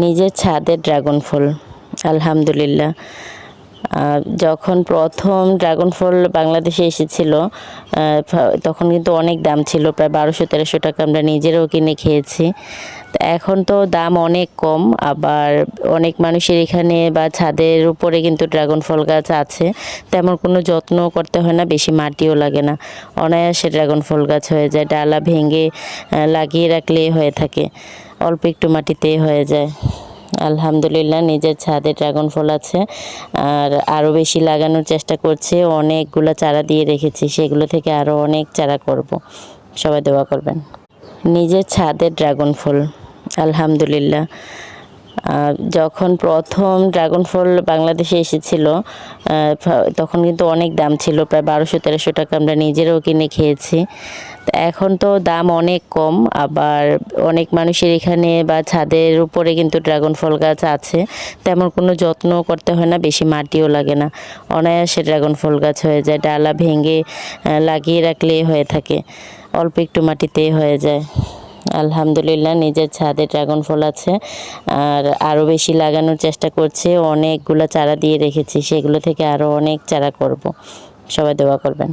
নিজের ছাদের ড্রাগন ফল। আলহামদুলিল্লাহ। যখন প্রথম ড্রাগন ফল বাংলাদেশে এসেছিল তখন কিন্তু অনেক দাম ছিল, প্রায় বারোশো, তেরোশো টাকা আমরা নিজেরাও কিনে খেয়েছি। এখন তো দাম অনেক কম, আবার অনেক মানুষের এখানে বা ছাদের উপরে কিন্তু ড্রাগন ফল গাছ আছে। তেমন কোনো যত্ন করতে হয় না, বেশি মাটিও লাগে না। অনায়াসে ড্রাগন ফল গাছ হয়ে যায়, ডালা ভেঙে লাগিয়ে রাখলেই হয়ে থাকে। অল্প একটু মাটিতেই হয়ে যায়। আলহামদুলিল্লাহ, নিজের ছাদে ড্রাগন ফল আছে। আর আরও বেশি লাগানোর চেষ্টা করছে, অনেকগুলো চারা দিয়ে রেখেছি, সেগুলো থেকে আরও অনেক চারা করব। সবাই দোয়া করবেন। নিজের ছাদের ড্রাগন ফল, আলহামদুলিল্লাহ। যখন প্রথম ড্রাগন ফল বাংলাদেশে এসেছিল তখন কিন্তু অনেক দাম ছিল, প্রায় বারোশো, তেরোশো টাকা আমরা নিজেরাও কিনে খেয়েছি। এখন তো দাম অনেক কম, আবার অনেক মানুষের এখানে বা ছাদের উপরে কিন্তু ড্রাগন ফল গাছ আছে। তেমন কোনো যত্ন করতে হয় না, বেশি মাটিও লাগে না। অনায়াসে ড্রাগন ফল গাছ হয়ে যায়, ডালা ভেঙে লাগিয়ে রাখলেই হয়ে থাকে। অল্প একটু মাটিতেই হয়ে যায়। আলহামদুলিল্লাহ, নিজের ছাদে ড্রাগন ফল আছে, আর আরও বেশি লাগানোর চেষ্টা করছে। অনেকগুলো চারা দিয়ে রেখেছি, সেগুলো থেকে আরও অনেক চারা করব। সবাই দেওয়া করবেন।